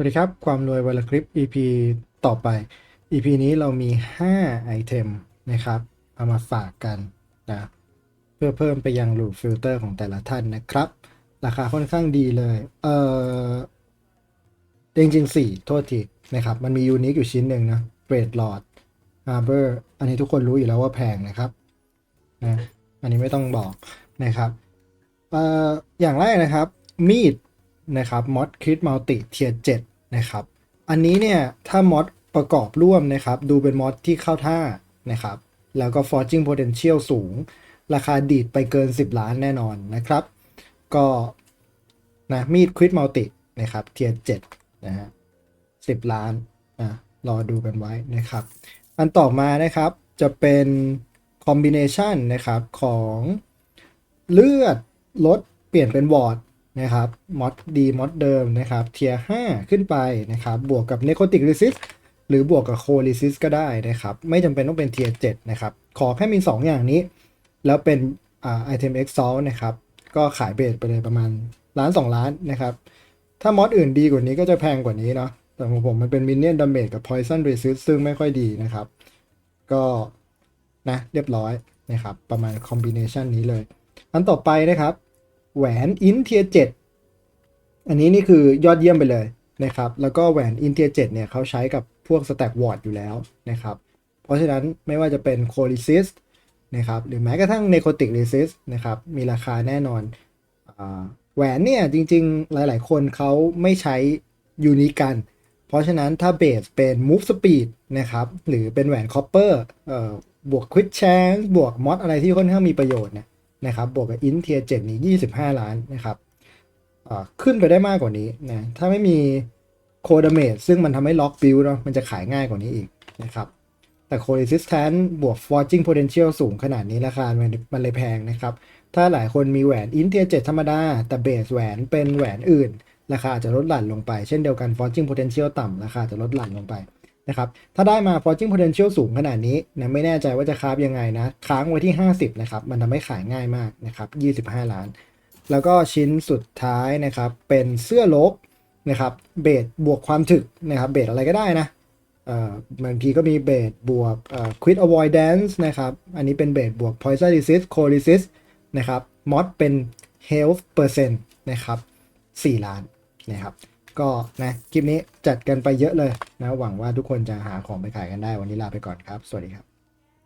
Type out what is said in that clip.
สวัสดีครับ ความรวยวันละคลิป EP ต่อไป EP นี้เรามี 5 ไอเทมนะครับ เอามาฝากกันนะเพื่อเพิ่มไปยังรูฟิลเตอร์ของแต่ละท่านนะครับ ราคาค่อนข้างดีเลย เออจริงๆ4โทษทีนะครับ มันมียูนิคอยู่ชิ้นหนึ่งนะเ e ดหลอดฮาร์เบอร์อันนี้ทุกคนรู้อยู่แล้วว่าแพงนะครับนะอันนี้ไม่ต้องบอกนะครับเอ่ออย่างแรกนะครับ มีด นะครับมอดคริสมัลติเทียเจ็ดนะครับ อันนี้เนี่ยถ้ามอดประกอบร่วมนะครับ ดูเป็นมอดที่เข้าท่านะครับ แล้วก็ forging potential สูง ราคาดีดไปเกิน 10 ล้านแน่นอนนะครับ ก็นะมีดคริสมัลตินะครับเทียเจ็ดนะฮะสิบล้านนะรอดูกันไว้นะครับ อันต่อมานะครับจะเป็นคอมบิเนชันนะครับของเลือดลดเปลี่ยนเป็นวอร์ด นะครับมอดดีมอดเดิมนะครับเทีย5ขึ้นไปนะครับบวกกับเนโคติก r ร s ิสหรือบวกกับโค r ร s ิสก็ได้นะครับ ไม่จำเป็นต้องเป็นเทีย7นะครับ ขอแค่มี 2 อย่างนี้ แล้วเป็นอ่าไอเทมเอ็กซ์ซอลนะครับ ก็ขายเบสไปเลยประมาณล้าน 2 ล้านนะครับ ถ้ามอดอื่นดีกว่านี้ก็จะแพงกว่านี้เนาะแต่ของผมมันเป็นมินเนี่ยนดาเมจกับ Poison Resist ซึ่งไม่ค่อยดีนะครับ ก็นะเรียบร้อยนะครับ ประมาณคอมบิเนชันนี้เลย อันต่อไปนะครับ แหวนอินเทียเจ็ดอันนี้นี่คือยอดเยี่ยมไปเลยนะครับ แล้วก็แหวนอินเทียเจ็ดเนี่ยเขาใช้กับพวกสแต็กวอร์ดอยู่แล้วนะครับ เพราะฉะนั้นไม่ว่าจะเป็นโคลิซิสนะครับหรือแม้กระทั่งเนโคติก r ร s ิสนะครับมีราคาแน่นอนอแหวนเนี่ยจริงๆ หลายๆ คนเขาไม่ใช้ยูนิกัน เพราะฉะนั้นถ้าเบสเป็น move speed นะครับหรือเป็นแหวนคอปเปอร์บวก quick chance บวกมอดอะไรที่ค่อนข้างมีประโยชน์เนี่ย นะครับบวกกับอินเทียเจ็ดนี้25ล้านนะครับขึ้นไปได้มากกว่านี้นะถ้าไม่มีโคดเมจซึ่งมันทำให้ล็อกบิลเนาะมันจะขายง่ายกว่านี้อีกนะครับแต่โค r ร s ิสแทนบวก forging potential สูงขนาดนี้ราคามันมันเลยแพงนะครับ ถ้าหลายคนมีแหวนอินเทียเจ็ดธรรมดา แต่เบสแหวนเป็นแหวนอื่น ราคาอาจจะลดหลั่นลงไป เช่นเดียวกัน forging potential ต่ำราคาจะลดหลั่นลงไป นะครับถ้าได้มา forging potential สูงขนาดนี้นะไม่แน่ใจว่าจะคาฟยังไงนะ ค้างไว้ที่ 50นะครับมันทำให้ขายง่ายมากนะครับ25 ล้าน แล้วก็ชิ้นสุดท้ายนะครับเป็นเสื้อลบนะครับเบสบวกความถึกนะครับเบสอะไรก็ได้นะเอ่อบางทีก็มีเบสบวกเอ่อ quit avoidance นะครับ อันนี้เป็นเบสบวก poison resist cold resist นะครับ mod เป็น health percent นะครับ 4 ล้านนะครับ ก็นะคลิปนี้จัดกันไปเยอะเลยนะหวังว่าทุกคนจะหาของไปขายกันได้วันนี้ลาไปก่อนครับ สวัสดีครับ